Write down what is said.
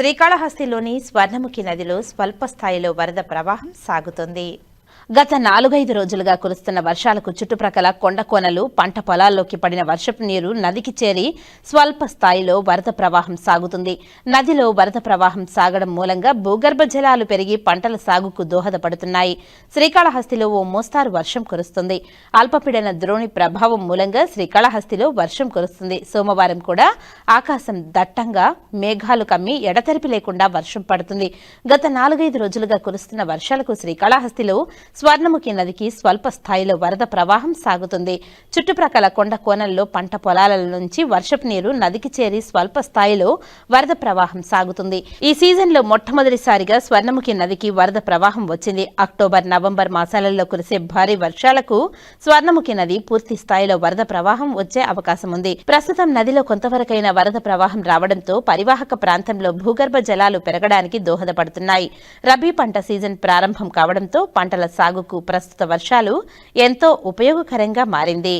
శ్రీకాళహస్తిలోని స్వర్ణముఖి నదిలో స్వల్ప స్థాయిలో వరద ప్రవాహం సాగుతోంది. గత నాలుగైదు రోజులుగా కురుస్తున్న వర్షాలకు చుట్టుప్రక్కల కొండ కోనలు పంట పొలాల్లోకి పడిన వర్షపు నీరు నదికి చేరి స్వల్ప స్థాయిలో వరద ప్రవాహం సాగుతుంది. నదిలో వరద ప్రవాహం సాగడం మూలంగా భూగర్భ జలాలు పెరిగి పంటల సాగుకు దోహదపడుతున్నాయి. శ్రీకాళహస్తిలో ఓ మోస్తారు వర్షం కురుస్తుంది. అల్పపీడన ద్రోణి ప్రభావం మూలంగా శ్రీకాళహస్తిలో వర్షం కురుస్తుంది. సోమవారం కూడా ఆకాశం దట్టంగా మేఘాలు కమ్మి ఎడతెరిపి లేకుండా వర్షం పడుతుంది. గత నాలుగైదు రోజులుగా కురుస్తున్న వర్షాలకు శ్రీకాళహస్తిలో స్వర్ణముఖి నదికి స్వల్ప స్థాయిలో వరద ప్రవాహం సాగుతుంది. చుట్టుప్రక్కల కొండ కోనల్లో పంట పొలాల నుంచి వర్షపు నీరు నదికి చేరి స్వల్ప స్థాయిలో వరద ప్రవాహం సాగుతుంది. ఈ సీజన్లో మొట్టమొదటిసారిగా స్వర్ణముఖి నదికి వరద ప్రవాహం వచ్చింది. అక్టోబర్ నవంబర్ మాసాలలో కురిసే భారీ వర్షాలకు స్వర్ణముఖి నది పూర్తి స్థాయిలో వరద ప్రవాహం వచ్చే అవకాశం ఉంది. ప్రస్తుతం నదిలో కొంతవరకైన వరద ప్రవాహం రావడంతో పరివాహక ప్రాంతంలో భూగర్భ జలాలు పెరగడానికి దోహదపడుతున్నాయి. రబీ పంట సీజన్ ప్రారంభం కావడంతో పంటల సాగుకు ప్రస్తుత వర్షాలు ఎంతో ఉపయోగకరంగా మారింది.